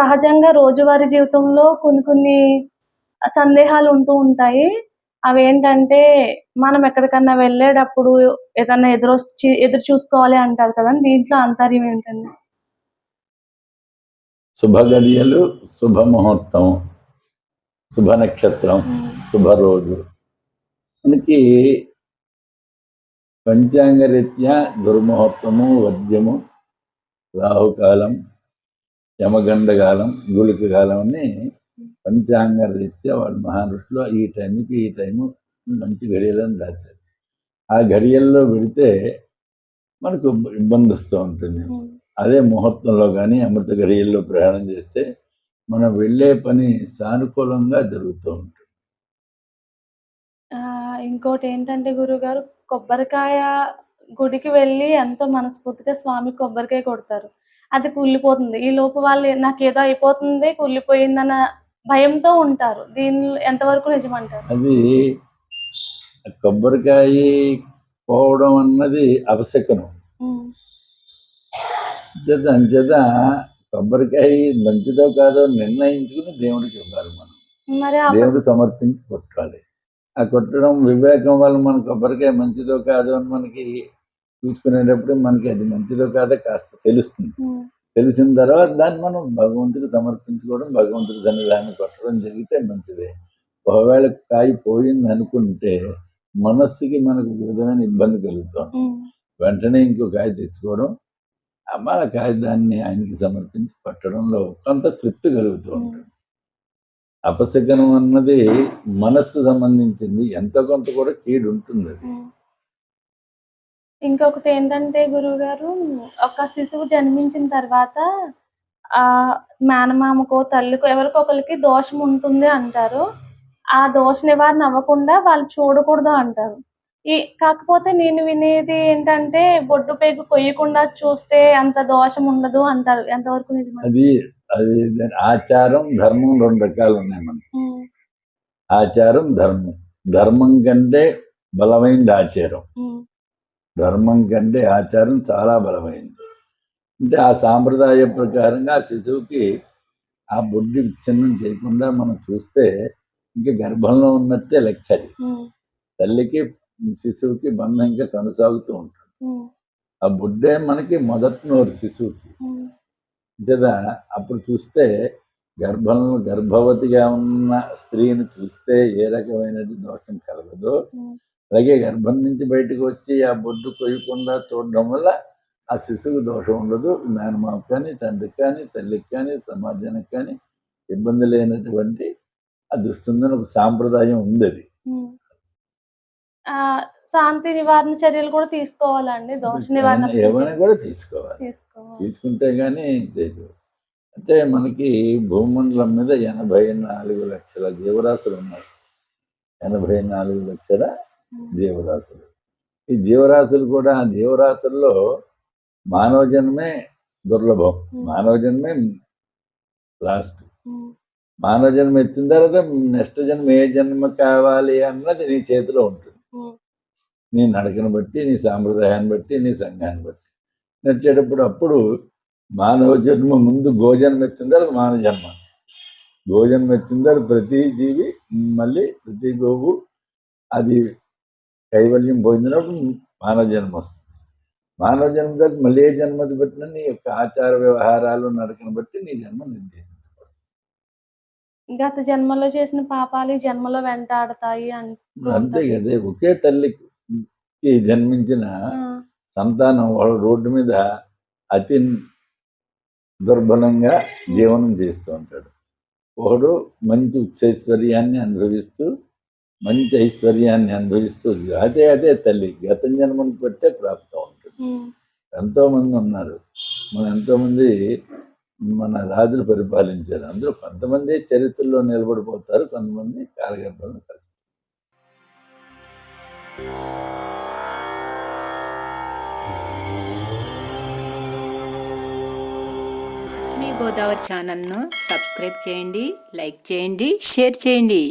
సహజంగా రోజువారీ జీవితంలో కొన్ని కొన్ని సందేహాలు ఉంటూ ఉంటాయి. అవేంటంటే మనం ఎక్కడికన్నా వెళ్ళేటప్పుడు ఏదన్నా ఎదురొచ్చి ఎదురు చూసుకోవాలి అంటారు కదా దీంట్లో అంతర్యం ఏంటండి? శుభ గడియలు శుభముహూర్తం శుభ నక్షత్రం శుభ రోజు మనకి పంచాంగరీత్యా దుర్ముహూర్తము వద్యము రాహుకాలం యమగండకాలం గుళిక కాలం అని పంచాంగ రీత్యా వాళ్ళు మహానుషులు ఈ టైంకి ఈ టైము మంచి గడియలని రాశారు ఆ గడియల్లో పెడితే మనకు ఇబ్బంది వస్తూ ఉంటుంది అదే ముహూర్తంలో కానీ అమృత గడియల్లో ప్రయాణం చేస్తే మనం వెళ్ళే పని సానుకూలంగా జరుగుతూ ఉంటుంది. ఇంకోటి ఏంటంటే గురుగారు కొబ్బరికాయ గుడికి వెళ్ళి ఎంతో మనస్ఫూర్తిగా స్వామి కొబ్బరికాయ కొడతారు. అది కుళ్ళిపోతుంది. ఈ లోపు వాళ్ళు నాకు ఏదో అయిపోతుంది కుళ్ళిపోయిందన్న భయంతో ఉంటారు. దీనిలో ఎంతవరకు నిజమంటారు? అది కొబ్బరికాయ పోవడం అన్నది అవశకనం ఉమ్, చేత అంచేత కొబ్బరికాయ మంచిదో కాదో నిర్ణయించుకుని దేవుడికి ఇవ్వాలి మనం. దేవుడు సమర్పించి కొట్టాలి. ఆ కొట్టడం వివేకం వల్ల మన కొబ్బరికాయ మంచిదో కాదో అని మనకి చూసుకునేటప్పుడు మనకి అది మంచిదో కాదో కాస్త తెలుస్తుంది. తెలిసిన తర్వాత దాన్ని మనం భగవంతుడికి సమర్పించుకోవడం భగవంతుడి సన్నిధానం కొట్టడం జరిగితే మంచిదే. ఒకవేళ కాయ పోయింది అనుకుంటే మనస్సుకి మనకు విధమైన ఇబ్బంది కలుగుతాం వెంటనే ఇంకో కాయ తెచ్చుకోవడం మన కాయ దాన్ని ఆయనకి సమర్పించి పట్టడంలో కొంత తృప్తి కలుగుతూ ఉంటుంది. అపశకనం అన్నది మనస్సు సంబంధించింది ఎంత కొంత కూడా కీడు ఉంటుంది అది. ఇంకొకటి ఏంటంటే గురువు గారు ఒక శిశువు జన్మించిన తర్వాత ఆ మేనమామకో తల్లికో ఎవరికో ఒకరికి దోషం ఉంటుంది అంటారు. ఆ దోష నివారణ అవ్వకుండా వాళ్ళు చూడకూడదు అంటారు. ఈ కాకపోతే నేను వినేది ఏంటంటే బొడ్డు పేగు కొయ్యకుండా చూస్తే అంత దోషం ఉండదు అంటారు. ఎంతవరకు నిజమే అది అది ఆచారం ధర్మం రెండు రకాలు ఉన్నాయి మనకి. ఉమ్, ఆచారం ధర్మం. ధర్మం కంటే బలమైనది ఆచారం. ధర్మం కంటే ఆచారం చాలా బలమైంది. అంటే ఆ సాంప్రదాయ ప్రకారంగా ఆ శిశువుకి ఆ బుడ్డి విచ్ఛిన్నం చేయకుండా మనం చూస్తే ఇంకా గర్భంలో ఉన్నట్టే లెక్క అది. ఉమ్, తల్లికి శిశువుకి బంధం ఇంకా కొనసాగుతూ ఉంటుంది. ఆ బుడ్డే మనకి మొదటి నోరు శిశువుకి. కదా అప్పుడు చూస్తే గర్భంలో గర్భవతిగా ఉన్న స్త్రీని చూస్తే ఏ రకమైన దోషం కలగదో. అలాగే గర్భం నుంచి బయటకు వచ్చి ఆ బొడ్డు కొయ్యకుండా చూడడం వల్ల ఆ శిశువు దోషం ఉండదు. మేనమాకు కానీ తండ్రికి కానీ తల్లికి కానీ సమాజానికి కానీ ఇబ్బంది లేనటువంటి ఆ దుస్తుందని ఒక సాంప్రదాయం ఉంది అది. శాంతి నివారణ చర్యలు కూడా తీసుకోవాలండి. దోష నివారణ ఏమైనా కూడా తీసుకోవాలి. తీసుకోవాలి. తీసుకుంటే కానీ చేయదు అంటే మనకి భూమండలం మీద ఎనభై నాలుగు లక్షల జీవరాశులు ఉన్నాయి. ఎనభై నాలుగు లక్షల జీవరాశులు. ఈ జీవరాశులు కూడా జీవరాశుల్లో మానవ జన్మే దుర్లభం. మానవ జన్మే లాస్ట్. మానవ జన్మ ఎత్తిన తర్వాత నెక్స్ట్ జన్మ ఏ జన్మ కావాలి అన్నది నీ చేతిలో ఉంటుంది. నీ నడకను బట్టి నీ సాంప్రదాయాన్ని బట్టి నీ సంఘాన్ని బట్టి. నడిచేటప్పుడు అప్పుడు మానవ జన్మ ముందు గోజన్మ ఎత్తిన తర్వాత మానవ జన్మ. గోజన్మ ఎత్తిన తర్వాత ప్రతి జీవి మళ్ళీ ప్రతి గోవు అది కైవల్యం పొందినప్పుడు మానవ జన్మ వస్తుంది. మానవ జన్మ తర్వాత మళ్ళీ ఏ జన్మది బట్టిన నీ యొక్క ఆచార వ్యవహారాలు నడకను బట్టి నీ జన్మ నిర్దేశించబడుతుంది. గత జన్మలో చేసిన పాపాలు ఈ జన్మలో వెంటాడతాయి అంతే కదే ఒకే తల్లికి జన్మించిన సంతానం వాడు రోడ్డు మీద అతి దుర్బలంగా జీవనం చేస్తూ ఉంటాడు. ఒకడు మంచి ఉచ్చైశ్వర్యాన్ని అనుభవిస్తూ మంచి ఐశ్వర్యాన్ని అనుభవిస్తూ అదే అదే తల్లి గత జన్మను బట్టే ప్రాప్తం ఉంటుంది. ఉమ్, ఎంతో మంది ఉన్నారు. మన ఎంతో మంది మన రాజులు పరిపాలించారు. అందులో కొంతమంది చరిత్రలో నిలబడిపోతారు కొంతమంది కాలగర్భంలో కలిసి. మీ గోదావరి ఛానల్ను సబ్స్క్రైబ్ చేయండి లైక్ చేయండి షేర్ చేయండి.